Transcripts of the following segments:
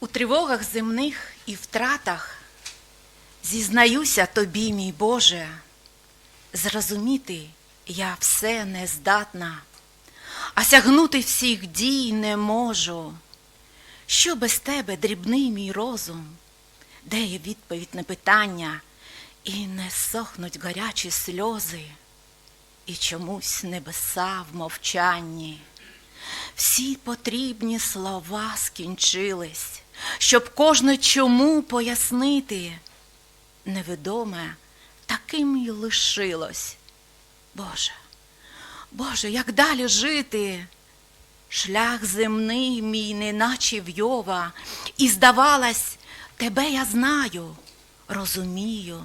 У тривогах земних і втратах зізнаюся тобі, мій Боже, зрозуміти я все не здатна, а сягнути всіх дій не можу. Що без тебе, дрібний мій розум, де є відповідь на питання, і не сохнуть гарячі сльози, і чомусь небеса в мовчанні. Всі потрібні слова скінчились, щоб кожне чому пояснити. Невідоме таким й лишилось. Боже, Боже, як далі жити? Шлях земний мій, неначе вйова, і здавалось, тебе я знаю, розумію,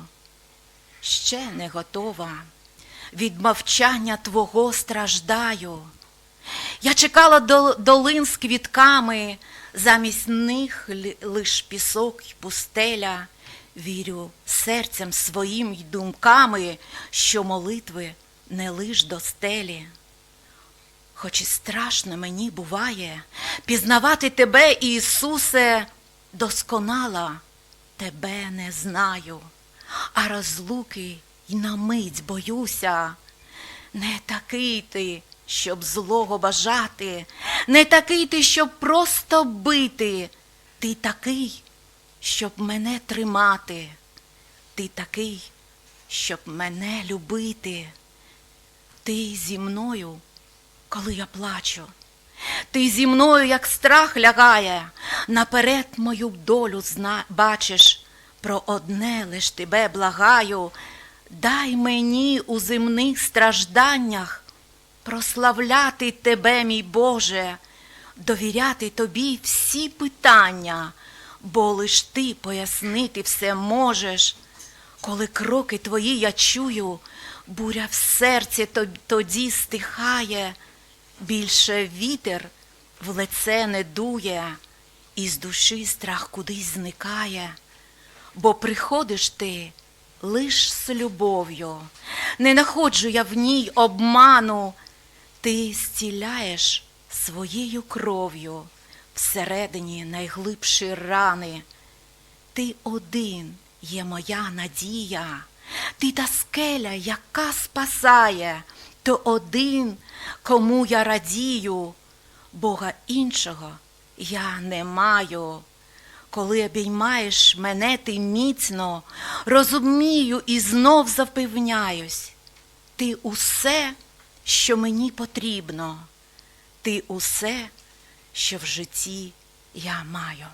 ще не готова. Від мовчання твого страждаю. Я чекала долин з квітками, замість них лиш пісок й пустеля. Вірю серцем своїм й думками, що молитви не лиш до стелі. Хоч і страшно мені буває пізнавати тебе, Ісусе, досконало тебе не знаю, а розлуки й на мить боюся. Не такий ти, щоб злого бажати, не такий ти, щоб просто бити. Ти такий, щоб мене тримати, ти такий, щоб мене любити. Ти зі мною, коли я плачу. Ти зі мною, як страх лягає, наперед мою долю зна... бачиш, про одне лиш тебе благаю, дай мені у земних стражданнях прославляти тебе, мій Боже, довіряти тобі всі питання, бо лиш ти пояснити все можеш. Коли кроки твої я чую, буря в серці тоді стихає, більше вітер в лице не дує, і з душі страх кудись зникає, бо приходиш ти лиш з любов'ю, не находжу я в ній обману, ти зціляєш своєю кров'ю всередині найглибші рани. Ти один є моя надія, ти та скеля, яка спасає, то один, кому я радію, Бога іншого я не маю. Коли обіймаєш мене ти міцно, розумію і знов запевняюсь, ти усе, що мені потрібно, ти усе, що в житті я маю.